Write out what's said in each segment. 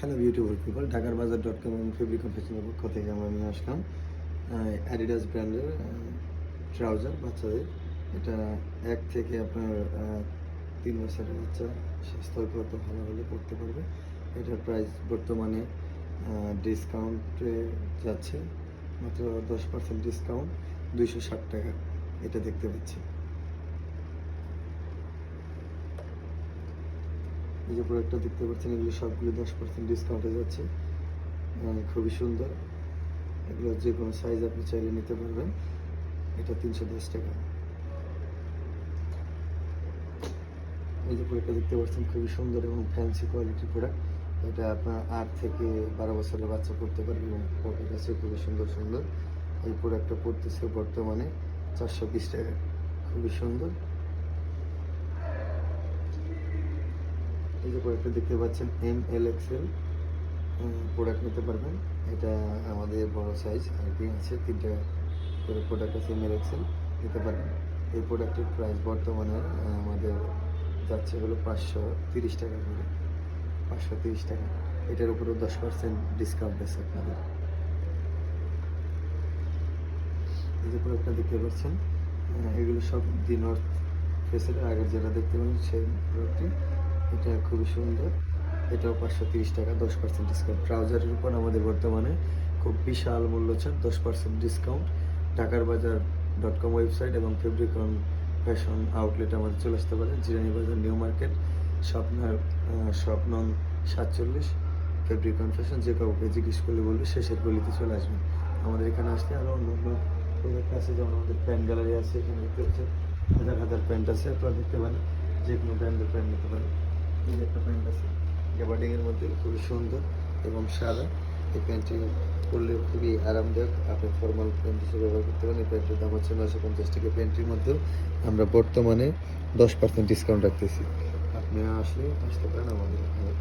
Hello beautiful people ঢাকার বাজার dot com এবং ফেব্রিক ফ্যাশনের পক্ষ থেকে আমরা নিয়ে আসলাম অ্যাডিডাস ব্র্যান্ডের ট্রাউজার বাচ্চাদের। এটা এক থেকে আপনার তিন বছরের বাচ্চা স্বাস্থ্যগত ভালো হলে পড়তে পারবে। এটার প্রাইস বর্তমানে ডিসকাউন্টে যাচ্ছে, মাত্র দশ পার্সেন্ট ডিসকাউন্ট দুইশো ষাট টাকা, এটা দেখতে পাচ্ছি। এই যে প্রোডাক্টটা দেখতে পাচ্ছেন, এগুলো সবগুলো দশ পার্সেন্ট ডিসকাউন্টে যাচ্ছে। খুবই সুন্দর। এগুলো যে কোনো সাইজ আপনি চাইলে নিতে পারবেন। এটা তিনশো দশ টাকা। এই যে প্রোডাক্টটা দেখতে পাচ্ছেন, খুবই সুন্দর এবং ফ্যান্সি কোয়ালিটির প্রোডাক্ট এটা আপনার আট থেকে বারো বছরের বাচ্চা পড়তে পারবে এবং পকেট আছে, খুবই সুন্দর সুন্দর। এই প্রোডাক্টটা পড়তেছে বর্তমানে চারশো বিশ টাকা। খুবই সুন্দর। এই যে প্রোডাক্টটা দেখতে পাচ্ছেন এম এল এক্সেল প্রোডাক্ট নিতে পারবেন। এটা আমাদের বড় সাইজ আর কি আছে, তিনটা করে প্রোডাক্ট আছে এম এল এক্সেল নিতে পারবেন। এই প্রোডাক্টের প্রাইস বর্তমানে আমাদের যাচ্ছে হলো পাঁচশো তিরিশ টাকা করে। পাঁচশো তিরিশ টাকা। এটার উপরেও দশ পার্সেন্ট ডিসকাউন্ট আছে আপনাদের। এই যে প্রোডাক্টটা দেখতে পাচ্ছেন এগুলো সব দি নর্থ ফেসের আগের যেটা দেখতে পাচ্ছেন, সেই প্রোডাক্টটি এটা খুবই সুন্দর। এটাও পাঁচশো তিরিশ টাকা, দশ পার্সেন্ট ডিসকাউন্ট ট্রাউজারের উপর আমাদের বর্তমানে খুব বিশাল মূল্য ছাড় দশ পার্সেন্ট ডিসকাউন্ট ঢাকার বাজার ডট কম ওয়েবসাইট এবং ফেব্রিকন ফ্যাশন আউটলেট আমাদের চলে আসতে পারেন। জিরানি বাজার, নিউ মার্কেট, স্বপ্নার স্বপ্নং সাতচল্লিশ ফেব্রিকন ফ্যাশন যে কাউকে জিজ্ঞেস করলে বলবে শেষের গলিতে চলে আসবেন আমাদের এখানে আসলে আরও অন্য অন্য প্রোডাক্ট আছে, যেমন আমাদের প্যান্ট গ্যালারি আছে, এখানে দেখতে হাজার হাজার প্যান্ট আছে। আপনারা দেখতে পারেন যে কোনো ব্র্যান্ডের প্যান্ট নিতে পারেন। এই যে একটা প্যান্ট আছে। এর মধ্যে খুবই সুন্দর এবং সাদা। এই প্যান্টটি পরলে খুবই আরামদায়ক। আপনি ফর্মাল প্যান্ট হিসেবে ব্যবহার করতে পারেন। এই প্যান্টের দাম হচ্ছে নয়শো পঞ্চাশ টাকা। প্যান্টটির মধ্যেও আমরা বর্তমানে দশ পার্সেন্ট ডিসকাউন্ট রাখতেছি। আপনি আসলে আসতে পারেন আমাদের এখানে।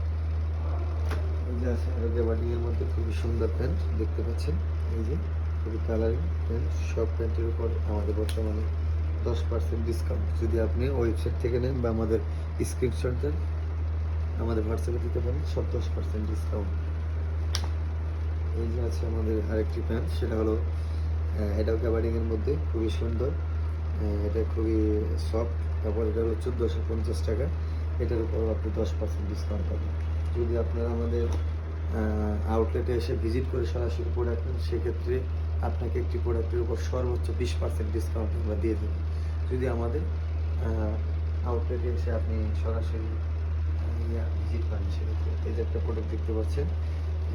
যে মধ্যে খুবই সুন্দর প্যান্ট দেখতে পাচ্ছেন। এই যে খুবই কালারিং প্যান্ট সব প্যান্টের উপর আমাদের বর্তমানে দশ পার্সেন্ট ডিসকাউন্ট যদি আপনি ওয়েবসাইট থেকে নেন বা আমাদের স্ক্রিনশট দেন আমাদের হোয়াটসঅ্যাপে দিতে পারেন দশ পার্সেন্ট ডিসকাউন্ট এই যে আছে আমাদের আরেকটি প্যান্ট সেটা হলো এটাও ক্যাবারিংয়ের মধ্যে খুবই সুন্দর। এটা খুবই সফট তারপর এটা হলো চোদ্দোশো পঞ্চাশ টাকা। এটার উপরও আপনি দশ পার্সেন্ট ডিসকাউন্ট পাবেন। যদি আপনারা আমাদের আউটলেটে এসে ভিজিট করে সরাসরি প্রোডাক্ট নেন, সেক্ষেত্রে আপনাকে একটি প্রোডাক্টের উপর সর্বোচ্চ বিশ পার্সেন্ট ডিসকাউন্ট আমরা দিয়ে দেবো। যদি আমাদের আউটলেটে এসে আপনি সরাসরি ভিজিট করেন সেক্ষেত্রে এই যে একটা প্রোডাক্ট দেখতে পাচ্ছেন,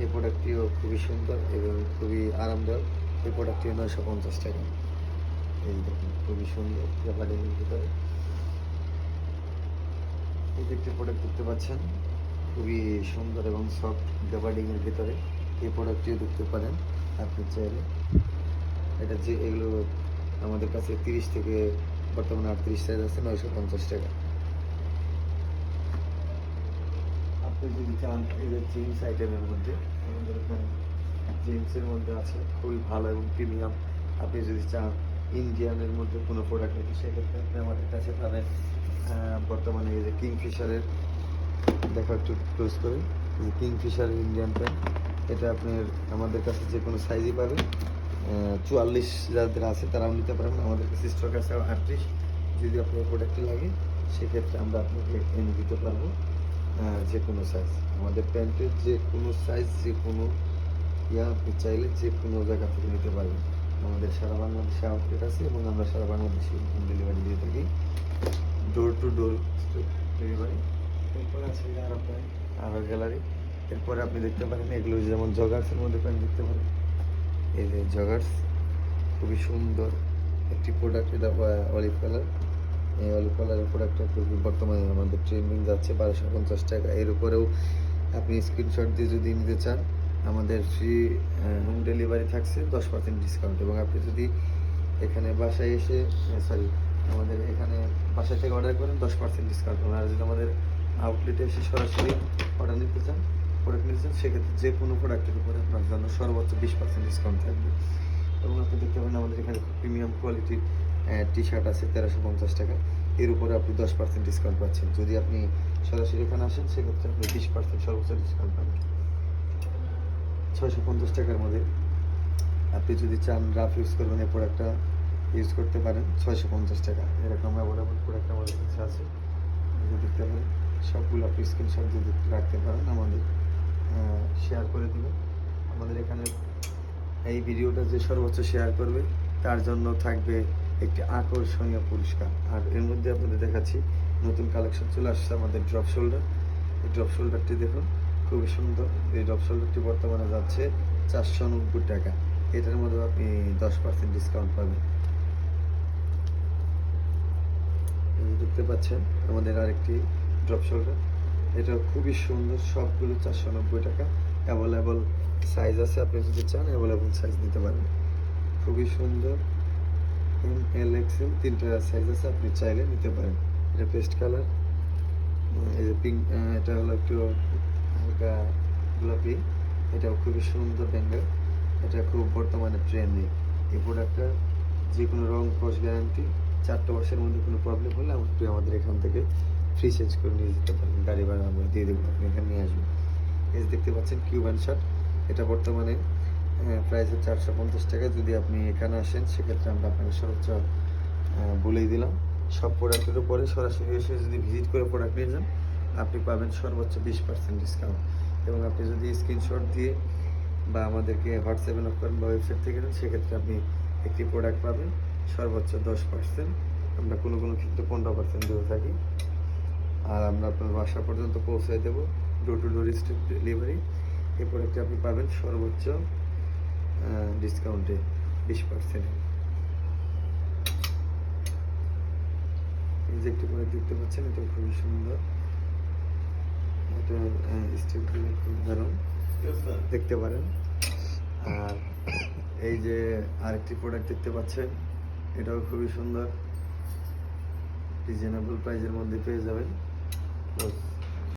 এই প্রোডাক্টটিও খুবই সুন্দর এবং খুবই আরামদায়ক। এই প্রোডাক্টটি নয়শো পঞ্চাশ টাকা। এই দেখুন, খুবই সুন্দর ব্যাপারের ভিতরে। এই যে একটি প্রোডাক্ট দেখতে পাচ্ছেন, খুবই সুন্দর এবং সফট এর ভিতরে। এই প্রোডাক্টটিও দেখতে পারেন আপনি চাইলে। এটা যে এগুলো আমাদের কাছে তিরিশ থেকে বর্তমানে আটত্রিশ সাইজ আছে, নয়শো পঞ্চাশ টাকা আপনি যদি চান যে জিন্স আইটেমের মধ্যে আমাদের এখানে জিন্সের মধ্যে আছে? খুবই ভালো এবং প্রিমিয়াম। আপনি যদি চান ইন্ডিয়ানের মধ্যে কোনো প্রোডাক্ট নিতে সেক্ষেত্রে আপনি আমাদের কাছে পাবেন বর্তমানে এই যে কিংফিশারের দেখা একটু ক্লোজ করে কিংফিশারের ইন্ডিয়ান প্যান্ট এটা আপনার আমাদের কাছে যে কোনো সাইজই পাবেন চুয়াল্লিশ যাদের আছে তারাও নিতে পারবেন আমাদের কাছে স্টক আছে আটত্রিশ। যদি আপনার প্রোডাক্টটি লাগে, সেক্ষেত্রে আমরা আপনাকে এনে দিতে পারব। আহ, যে কোনো সাইজ আমাদের প্যান্টের যে কোনো সাইজ যে কোনো ইয়া আপনি চাইলে যে কোনো জায়গা থেকে নিতে পারবেন। আমাদের সারা বাংলাদেশে আউটলেট আছে এবং আমরা সারা বাংলাদেশে হোম ডেলিভারি দিয়ে থাকি। ডোর টু ডোর ডেলিভারি এরপরে আছে আরও আরও গ্যালারি এরপরে আপনি দেখতে পারেন এগুলো যেমন জগার্সের মধ্যে প্যান্ট দেখতে পারেন। এই যে জগার্স খুবই সুন্দর একটি প্রোডাক্ট এটা অলিভ কালার এই অলিভ কালারের খুবই বর্তমানে আমাদের ট্রেন্ডিং যাচ্ছে, বারোশো পঞ্চাশ টাকা। এর উপরেও আপনি স্ক্রিনশট দিয়ে যদি নিতে চান, আমাদের ফ্রি হোম ডেলিভারি থাকছে, দশ পার্সেন্ট ডিসকাউন্ট এবং আপনি যদি এখানে বাসায় এসে সরি আমাদের এখানে বাসা থেকে অর্ডার করেন, দশ পার্সেন্ট ডিসকাউন্ট পাবেন। আর যদি আমাদের আউটলেটে এসে সরাসরি অর্ডার নিতে চান প্রোডাক্ট নিতে চান, সেক্ষেত্রে যে কোনো প্রোডাক্টের উপরে আপনার জন্য সর্বোচ্চ বিশ পার্সেন্ট ডিসকাউন্ট থাকবে। এবং আপনি দেখতে পাবেন আমাদের এখানে প্রিমিয়াম কোয়ালিটির টি শার্ট আছে তেরোশো পঞ্চাশ টাকা। এর উপরে আপনি দশ পার্সেন্ট ডিসকাউন্ট পাচ্ছেন। যদি আপনি সরাসরি এখানে আসেন, সেক্ষেত্রে আপনি বিশ পার্সেন্ট সর্বোচ্চ ডিসকাউন্ট পাবেন। ছয়শো পঞ্চাশ টাকার মধ্যে আপনি যদি চান রাফ ইউজ করবেন এই প্রোডাক্টটা ইউজ করতে পারেন ছয়শো পঞ্চাশ টাকা। এরকম অ্যাভেলেবল প্রোডাক্ট আমাদের কাছে আছে। দেখতে পারেন, সবগুলো আপনি স্ক্রিনশট যদি রাখতে পারেন আমাদের শেয়ার করে দেবেন। আমাদের এখানে এই ভিডিওটা যে সর্বোচ্চ শেয়ার করবে, তার জন্য থাকবে একটি আকর্ষণীয় পুরস্কার। আর এর মধ্যে আপনাদের দেখাচ্ছি, নতুন কালেকশন চলে আসছে আমাদের ড্রপ শোল্ডার এই ড্রপ শোল্ডারটি দেখুন, খুবই সুন্দর। এই ড্রপ শোল্ডারটি বর্তমানে যাচ্ছে চারশো নব্বই টাকা। এটার মধ্যে আপনি দশ পার্সেন্ট ডিসকাউন্ট পাবেন। দেখতে পাচ্ছেন, আমাদের আরেকটি ড্রপ শোল্ডার এটা খুবই সুন্দর, সবগুলো চারশো নব্বই টাকা। অ্যাভেলেবল সাইজ আছে, আপনি যদি চান অ্যাভেলেবল সাইজ নিতে পারেন খুবই সুন্দর। এম, এল এক্সেল তিনটা সাইজ আছে, আপনি চাইলে নিতে পারেন। এটা পেস্ট কালার এই যে পিঙ্ক এটা হলো একটু হালকা গোলাপি, এটাও খুবই সুন্দর ব্যাঙ্গার এটা খুব বর্তমানে ট্রেন্ডিং এই প্রোডাক্টটা যে কোনো রং কস গ্যারান্টি চারটে মাসের মধ্যে কোনো প্রবলেম হলে আপনি আমাদের এখান থেকে ফ্রি চেঞ্জ করে নিয়ে যেতে পারেন। গাড়ি ভাড়া আমরা দিয়ে দেবো, আপনি এখানে নিয়ে আসবেন। যে দেখতে পাচ্ছেন কিউবান শার্ট এটা বর্তমানে প্রাইস হচ্ছে চারশো পঞ্চাশ টাকা। যদি আপনি এখানে আসেন, সেক্ষেত্রে আমরা আপনাকে সর্বোচ্চ বলেই দিলাম। সব প্রোডাক্টের উপরে সরাসরি এসে যদি ভিজিট করে প্রোডাক্ট নিয়ে যান, আপনি পাবেন সর্বোচ্চ বিশ পার্সেন্ট ডিসকাউন্ট এবং আপনি যদি স্ক্রিনশট দিয়ে বা আমাদেরকে হোয়াটসঅ্যাপে নক করেন বা ওয়েবসাইট থেকে নেন, সেক্ষেত্রে আপনি একটি প্রোডাক্ট পাবেন, সর্বোচ্চ দশ পার্সেন্ট আমরা কোনো কোনো ক্ষেত্রে পনেরো পার্সেন্ট দিয়ে থাকি। আর আমরা আপনার বাসা পর্যন্ত পৌঁছে দেবো। Door to door step delivery এই প্রোডাক্টটি আপনি পাবেন সর্বোচ্চ ডিসকাউন্টে বিশ পার্সেন্ট এই যে একটি প্রোডাক্ট দেখতে পাচ্ছেন এটা খুবই সুন্দর। এটা স্টেপগুলো খুব দারুণ। দেখতে পারেন। আর এই যে আরেকটি প্রোডাক্ট দেখতে পাচ্ছেন এটাও খুবই সুন্দর। রিজনেবল প্রাইসের মধ্যে পেয়ে যাবেন।